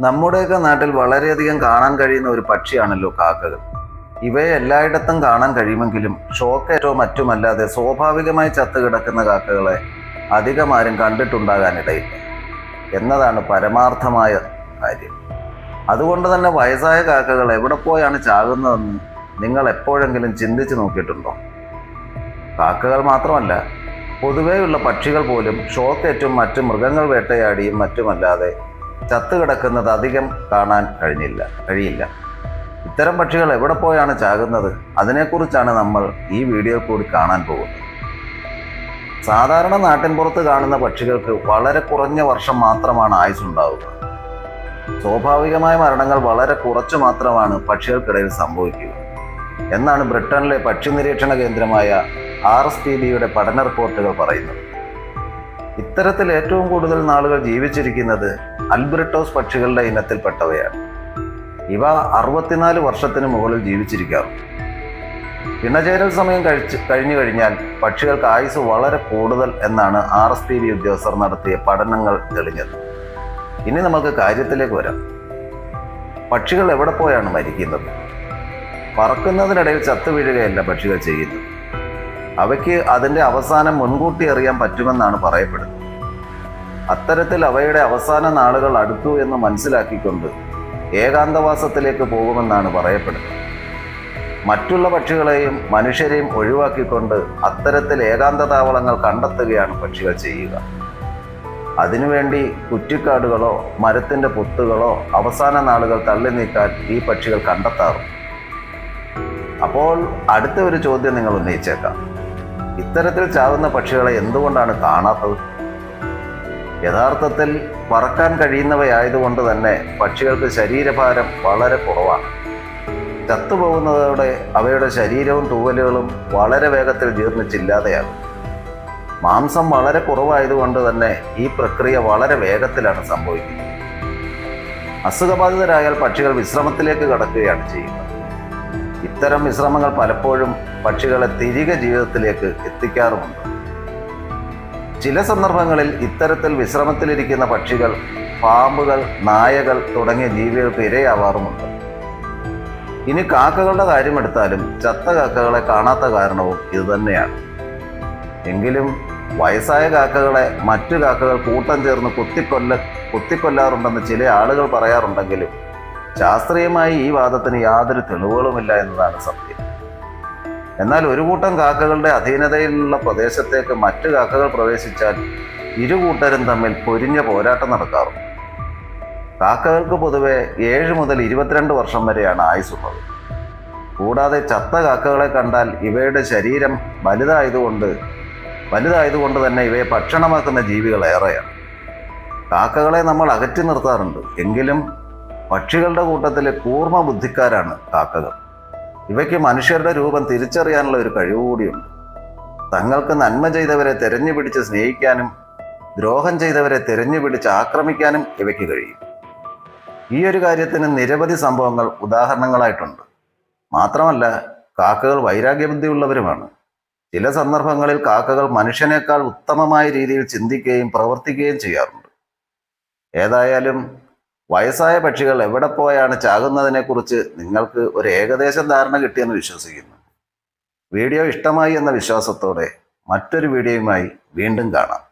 നമ്മുടെയൊക്കെ നാട്ടിൽ വളരെയധികം കാണാൻ കഴിയുന്ന ഒരു പക്ഷിയാണല്ലോ കാക്കകൾ. ഇവയെ എല്ലായിടത്തും കാണാൻ കഴിയുമെങ്കിലും ഷോക്കേറ്റോ മറ്റുമല്ലാതെ സ്വാഭാവികമായി ചത്തുകിടക്കുന്ന കാക്കകളെ അധികം ആരും കണ്ടിട്ടുണ്ടാകാനിടയില്ല. എന്നതാണ് പരമാർത്ഥമായ കാര്യം. അതുകൊണ്ട് തന്നെ വയസ്സായ കാക്കകൾ എവിടെ പോയാണ് ചാകുന്നതെന്ന് നിങ്ങൾ എപ്പോഴെങ്കിലും ചിന്തിച്ചു നോക്കിയിട്ടുണ്ടോ? കാക്കകൾ മാത്രമല്ല പൊതുവെയുള്ള പക്ഷികൾ പോലും ഷോക്കേറ്റും മറ്റു മൃഗങ്ങൾ വേട്ടയാടിയും മറ്റുമല്ലാതെ ചത്തുകിടക്കുന്നത് അധികം കാണാൻ കഴിഞ്ഞില്ല കഴിയില്ല. ഇത്തരം പക്ഷികൾ എവിടെ പോയാണ് ചാകുന്നത്? അതിനെക്കുറിച്ചാണ് നമ്മൾ ഈ വീഡിയോ കൂടി കാണാൻ പോകുന്നത്. സാധാരണ നാട്ടിൻ പുറത്ത് കാണുന്ന പക്ഷികൾക്ക് വളരെ കുറഞ്ഞ വർഷം മാത്രമാണ് ആയുസ് ഉണ്ടാവുക. സ്വാഭാവികമായ മരണങ്ങൾ വളരെ കുറച്ചു മാത്രമാണ് പക്ഷികൾക്കിടയിൽ സംഭവിക്കുക. എന്നാണ് ബ്രിട്ടനിലെ പക്ഷി നിരീക്ഷണ കേന്ദ്രമായ ആർ എസ് പി ബിയുടെ പഠന റിപ്പോർട്ടുകൾ പറയുന്നത്. ഇത്തരത്തിൽ ഏറ്റവും കൂടുതൽ നാളുകൾ ജീവിച്ചിരിക്കുന്നത് അൽബ്രിട്ടോസ് പക്ഷികളുടെ ഇനത്തിൽപ്പെട്ടവയാണ്. ഇവ അറുപത്തിനാല് വർഷത്തിന് മുകളിൽ ജീവിച്ചിരിക്കാം ഇണചേരൽ സമയം കഴിച്ച് കഴിഞ്ഞു കഴിഞ്ഞാൽ പക്ഷികൾക്ക് ആയുസ് വളരെ കൂടുതൽ എന്നാണ് ആർ എസ് പി ബി ഉദ്യോഗസ്ഥർ നടത്തിയ പഠനങ്ങൾ തെളിഞ്ഞത്. ഇനി നമുക്ക് കാര്യത്തിലേക്ക് വരാം. പക്ഷികൾ എവിടെ പോയാണ് മരിക്കുന്നത്? പറക്കുന്നതിനിടയിൽ ചത്തു വീഴുകയല്ല പക്ഷികൾ ചെയ്യുന്നത്. അവയ്ക്ക് അതിന്റെ അവസാനം മുൻകൂട്ടി അറിയാൻ പറ്റുമെന്നാണ് പറയപ്പെടുന്നത്. അത്തരത്തിൽ അവയുടെ അവസാന നാളുകൾ അടുത്തു എന്ന് മനസ്സിലാക്കിക്കൊണ്ട് ഏകാന്തവാസത്തിലേക്ക് പോകുമെന്നാണ് പറയപ്പെടുന്നത്. മറ്റുള്ള പക്ഷികളെയും മനുഷ്യരെയും ഒഴിവാക്കിക്കൊണ്ട് അത്തരത്തിൽ ഏകാന്ത താവളങ്ങൾ കണ്ടെത്തുകയാണ് പക്ഷികൾ ചെയ്യുക. അതിനുവേണ്ടി കുറ്റിക്കാടുകളോ മരത്തിന്റെ പൊത്തുകളോ അവസാന നാളുകൾ തള്ളി നീക്കാൻ ഈ പക്ഷികൾ കണ്ടെത്താറുണ്ട്. അപ്പോൾ അടുത്ത ഒരു ചോദ്യം നിങ്ങൾ ഉന്നയിച്ചേക്കാം ഇത്തരത്തിൽ ചാവുന്ന പക്ഷികളെ എന്തുകൊണ്ടാണ് കാണാത്തത്? യഥാർത്ഥത്തിൽ പറക്കാൻ കഴിയുന്നവയായതുകൊണ്ട് തന്നെ പക്ഷികൾക്ക് ശരീരഭാരം വളരെ കുറവാണ്. ചത്തുപോകുന്നതോടെ അവയുടെ ശരീരവും തൂവലുകളും വളരെ വേഗത്തിൽ ജീർണിച്ചില്ലാതെയാകും മാംസം വളരെ കുറവായതുകൊണ്ട് തന്നെ ഈ പ്രക്രിയ വളരെ വേഗത്തിലാണ് സംഭവിക്കുന്നത്. അസുഖബാധിതരായാൽ പക്ഷികൾ വിശ്രമത്തിലേക്ക് കടക്കുകയാണ് ചെയ്യുന്നത്. ഇത്തരം വിശ്രമങ്ങൾ പലപ്പോഴും പക്ഷികളെ തിരികെ ജീവിതത്തിലേക്ക് എത്തിക്കാറുമുണ്ട്. ചില സന്ദർഭങ്ങളിൽ ഇത്തരത്തിൽ വിശ്രമത്തിലിരിക്കുന്ന പക്ഷികൾ പാമ്പുകൾ നായകൾ തുടങ്ങിയ ജീവികൾക്ക് ഇരയാവാറുമുണ്ട്. ഇനി കാക്കകളുടെ കാര്യമെടുത്താലും ചത്ത കാക്കകളെ കാണാത്ത കാരണവും ഇതുതന്നെയാണ് എങ്കിലും വയസ്സായ കാക്കകളെ മറ്റു കാക്കകൾ കൂട്ടം ചേർന്ന് കുത്തിക്കൊല്ല കുത്തിക്കൊല്ലാറുണ്ടെന്ന് ചില ആളുകൾ പറയാറുണ്ടെങ്കിലും ശാസ്ത്രീയമായി ഈ വാദത്തിന് യാതൊരു തെളിവുകളുമില്ല എന്നതാണ് സത്യം. എന്നാൽ ഒരു കൂട്ടം കാക്കകളുടെ അധീനതയിലുള്ള പ്രദേശത്തേക്ക് മറ്റു കാക്കകൾ പ്രവേശിച്ചാൽ ഇരു കൂട്ടരും തമ്മിൽ പൊരിഞ്ഞ പോരാട്ടം നടക്കാറുണ്ട്. കാക്കകൾക്ക് പൊതുവെ ഏഴ് മുതൽ ഇരുപത്തിരണ്ട് വർഷം വരെയാണ് ആയുസുള്ളത് കൂടാതെ ചത്ത കാക്കകളെ കണ്ടാൽ ഇവയുടെ ശരീരം വലുതായതുകൊണ്ട് വലുതായതുകൊണ്ട് തന്നെ ഇവയെ ഭക്ഷണമാക്കുന്ന ജീവികൾ ഏറെയാണ്. കാക്കകളെ നമ്മൾ അകറ്റി നിർത്താറുണ്ട്. എങ്കിലും പക്ഷികളുടെ കൂട്ടത്തിലെ കൂർമ്മ ബുദ്ധിക്കാരാണ് കാക്കകൾ. ഇവയ്ക്ക് മനുഷ്യരുടെ രൂപം തിരിച്ചറിയാനുള്ള ഒരു കഴിവ് കൂടിയുണ്ട്. തങ്ങൾക്ക് നന്മ ചെയ്തവരെ തെരഞ്ഞു പിടിച്ച് സ്നേഹിക്കാനും ദ്രോഹം ചെയ്തവരെ തെരഞ്ഞു പിടിച്ച് ആക്രമിക്കാനും ഇവയ്ക്ക് കഴിയും. ഈ ഒരു കാര്യത്തിന് നിരവധി സംഭവങ്ങൾ ഉദാഹരണങ്ങളായിട്ടുണ്ട്. മാത്രമല്ല കാക്കകൾ വൈരാഗ്യബുദ്ധിയുള്ളവരുമാണ്. ചില സന്ദർഭങ്ങളിൽ കാക്കകൾ മനുഷ്യനേക്കാൾ ഉത്തമമായ രീതിയിൽ ചിന്തിക്കുകയും പ്രവർത്തിക്കുകയും ചെയ്യാറുണ്ട്. ഏതായാലും വയസ്സായ പക്ഷികൾ എവിടെ പോയാണ് ചാകുന്നതിനെക്കുറിച്ച് നിങ്ങൾക്ക് ഒരു ഏകദേശം ധാരണ കിട്ടിയെന്ന് വിശ്വസിക്കുന്നു. വീഡിയോ ഇഷ്ടമായി എന്ന വിശ്വാസത്തോടെ മറ്റൊരു വീഡിയോയുമായി വീണ്ടും കാണാം.